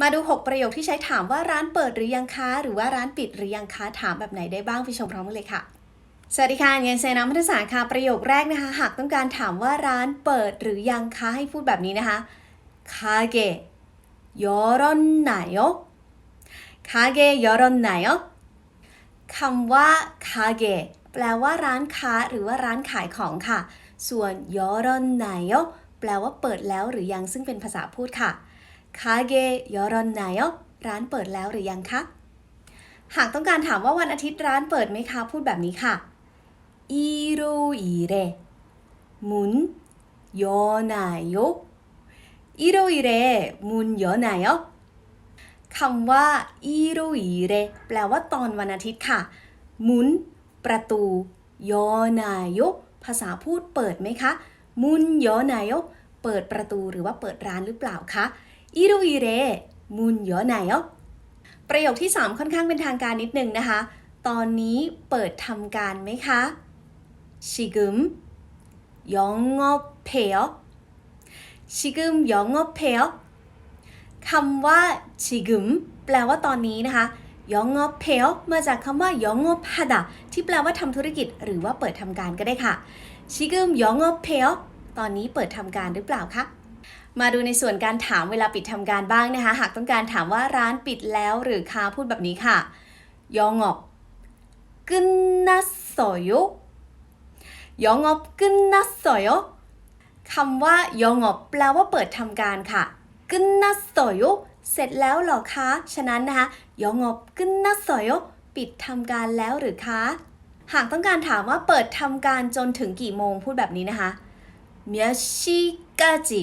มาดู 6 ประโยคที่ใช้ถามว่าร้านเปิดหรือยังคะ หรือว่าร้านปิดหรือยังคะ ถามแบบไหนได้บ้างไปชมพร้อมกันเลยค่ะ สวัสดีค่ะเงยเซน้ำพัฒนาค่ะประโยคแรกนะคะ หากต้องการถามว่าร้านเปิดหรือยังคะ ให้พูดแบบนี้นะคะคาเกะยอรอนไนโอคาเกะยอรอนไนโอคำว่าคาเกะแปลว่าร้านค้าหรือว่าร้านขายของค่ะ ส่วนยอรอนไนโอแปลว่าเปิดแล้วหรือยังซึ่งเป็นภาษาพูดค่ะ คาเกยอรอนไนอร้านเปิดแล้วหรือยังคะ หากต้องการถามว่าวันอาทิตย์ร้านเปิดไหมคะ พูดแบบนี้ค่ะอีโรอีเรหมุนยอนายกอีโรอีเรมุนยอนายกคำว่าอีโรอีเรแปลว่าตอนวันอาทิตย์ค่ะมุน ประตูยอนายกภาษาพูดเปิดไหมคะ มุนยอนายกเปิดประตูหรือว่าเปิดร้านหรือเปล่าคะ อิรุอิเรมุนยอไหนอะประโยคที่ 3 ค่อนข้างเป็นทางการนิดนึงนะคะ ตอนนี้เปิดทำการไหมคะชิกึมยองงอบเพลชิกึมยองงอบเพลคำว่าชิกึมแปลว่าตอนนี้นะคะยองงอบเพลมาจากคำว่ายองงอบฮาดะที่แปลว่าทำธุรกิจหรือว่าเปิดทำการก็ได้ค่ะชิกึมยองงอบเพลตอนนี้เปิดทำการหรือเปล่าคะ มาดูในส่วนการถามเวลาปิดทำการบ้างนะคะ หากต้องการถามว่าร้านปิดแล้วหรือคาพูดแบบนี้ค่ะ ยองอบกึนนัสโซยยองอบกึนนัสโซยคำว่ายองอบแปลว่าเปิดทำการค่ะกึนนัสโซยเสร็จแล้วหรอคะ ฉะนั้นนะคะยองอบกึนนัสโซยปิดทำการแล้วหรือคะ หากต้องการถามว่าเปิดทำการจนถึงกี่โมงพูดแบบนี้นะคะเมียชิกาจิ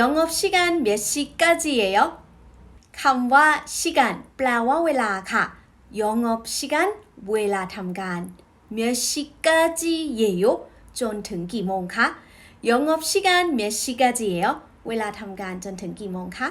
영업 시간 몇 시까지예요? คำว่า 시간 แปลว่าเวลาค่ะ 영업 시간 เวลาทำการ 몇 시까지예요? จนถึงกี่โมงคะ 영업 시간 몇 시까지예요? เวลาทำการจนถึงกี่โมงคะ